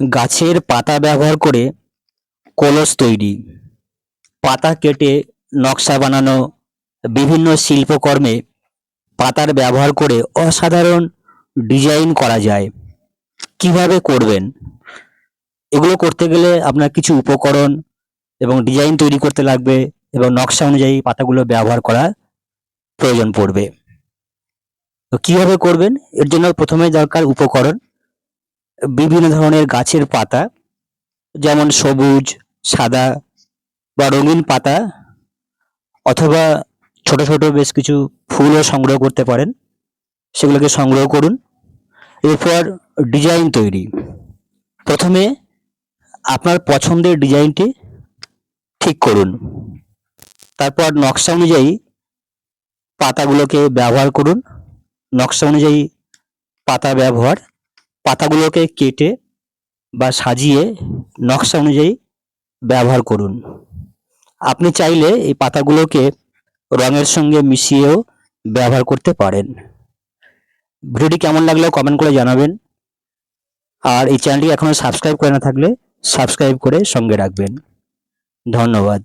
গাছের পাতা ব্যবহার করে কলস তৈরি। পাতা কেটে নকশা বানানো, বিভিন্ন শিল্পকর্মে পাতার ব্যবহার করে অসাধারণ ডিজাইন করা যায়। কীভাবে করবেন? এগুলো করতে গেলে আপনার কিছু উপকরণ এবং ডিজাইন তৈরি করতে লাগবে এবং নকশা অনুযায়ী পাতাগুলো ব্যবহার করা প্রয়োজন পড়বে। তো কীভাবে করবেন? এর জন্য প্রথমে দরকার উপকরণ। বিভিন্ন ধরনের গাছের পাতা, যেমন সবুজ, সাদা বা রঙিন পাতা, অথবা ছোট ছোট বেশ কিছু ফুলও সংগ্রহ করতে পারেন। সেগুলোকে সংগ্রহ করুন। এরপর ডিজাইন তৈরি। প্রথমে আপনার পছন্দের ডিজাইনটি ঠিক করুন। তারপর নকশা অনুযায়ী পাতাগুলোকে ব্যবহার করুন। নকশা অনুযায়ী পাতা ব্যবহার পাতাগুলোকে কেটে বা সাজিয়ে নকশা অনুযায়ী ব্যবহার করুন। আপনি চাইলে এই পাতাগুলোকে রঙের সঙ্গে মিশিয়েও ব্যবহার করতে পারেন। ভিডিওটি কেমন লাগল কমেন্ট করে জানাবেন। আর এই চ্যানেলটি এখনও সাবস্ক্রাইব করে না থাকলে সাবস্ক্রাইব করে সঙ্গে রাখবেন। ধন্যবাদ।